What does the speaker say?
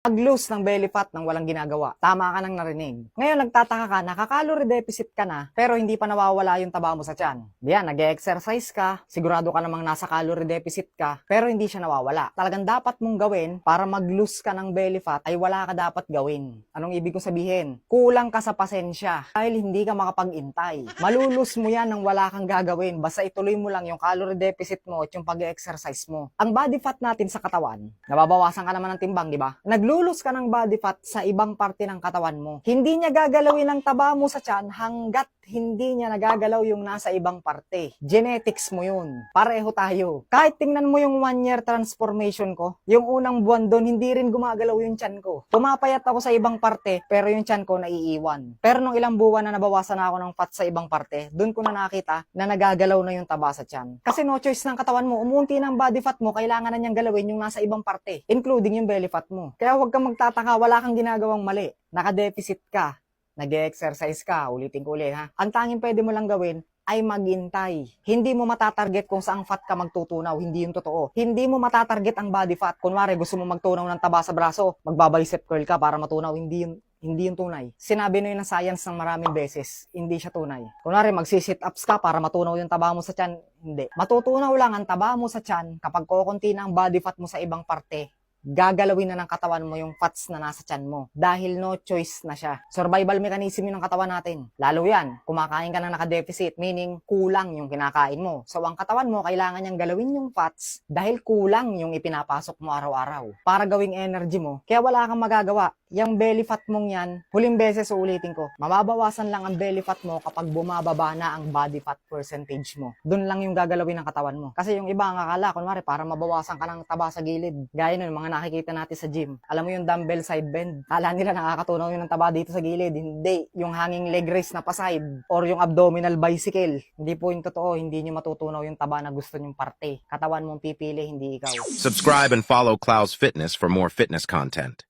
Pag-lose ng belly fat nang walang ginagawa. Tama ka nang narinig. Ngayon nagtataka ka, nakaka-calorie deficit ka na, pero hindi pa nawawala yung taba mo sa tiyan. Diyan, nag-exercise ka, sigurado ka namang nasa calorie deficit ka, pero hindi siya nawawala. Talagang dapat mong gawin para mag-lose ka ng belly fat ay wala ka dapat gawin. Anong ibig ko sabihin? Kulang ka sa pasensya dahil hindi ka makapag-intay. Malulus mo yan nang wala kang gagawin. Basta ituloy mo lang yung calorie deficit mo at yung pag-exercise mo. Ang body fat natin sa katawan, nababawasan ka naman ng timbang, di ba? Naglulus ka ng body fat sa ibang parte ng katawan mo. Hindi niya gagalawin ang taba mo sa tiyan hanggat hindi niya nagagalaw yung nasa ibang parte. Genetics mo yun. Pareho tayo. Kahit tingnan mo yung one year transformation ko, yung unang buwan doon, hindi rin gumagalaw yung tiyan ko. Pumapayat ako sa ibang parte, pero yung tiyan ko naiiwan. Pero nung ilang buwan na nabawasan na ako ng fat sa ibang parte, doon ko na nakita na nagagalaw na yung taba sa tiyan. Kasi no choice ng katawan mo, umunti ng body fat mo, kailangan na niyang galawin yung nasa ibang parte, including yung belly fat mo. Kaya huwag kang magtataka, wala kang ginagawang mali. Naka-deficit ka, nag-exercise ka, ulitin ko ulit ha. Ang tanging pwede mo lang gawin ay maghintay. Hindi mo matatarget kung saang fat ka magtutunaw, hindi yung totoo. Hindi mo matatarget ang body fat. Kunwari gusto mo magtunaw ng taba sa braso, magbabicep curl ka para matunaw, hindi yun hindi yung tunay. Sinabi na yun ng science ng maraming beses, hindi siya tunay. Kunwari, magsisit ups ka para matunaw yung taba mo sa tiyan, hindi. Matutunaw lang ang taba mo sa tiyan kapag kukunti na ang body fat mo sa ibang parte gagalawin na ng katawan mo yung fats na nasa tiyan mo. Dahil no choice na siya. Survival mechanism yun ng katawan natin. Lalo yan, kumakain ka na naka-deficit, meaning kulang yung kinakain mo. So ang katawan mo, kailangan niyang galawin yung fats dahil kulang yung ipinapasok mo araw-araw. Para gawing energy mo. Kaya wala kang magagawa. Yung belly fat mong yan, huling beses ulitin ko, mababawasan lang ang belly fat mo kapag bumababa na ang body fat percentage mo. Doon lang yung gagalawin ng katawan mo. Kasi yung iba ang akala, kunwari, para mabawasan ka ng taba sa gilid. Gaya nun, mga nakikita natin sa gym. Alam mo yung dumbbell side bend? Kala nila nakakatunaw yun ng taba dito sa gilid. Hindi. Yung hanging leg raise na pa side or yung abdominal bicycle. Hindi po yung totoo. Hindi nyo matutunaw yung taba na gusto nyong parte. Katawan mong pipili, hindi ikaw. Subscribe and follow Cloud's Fitness for more fitness content.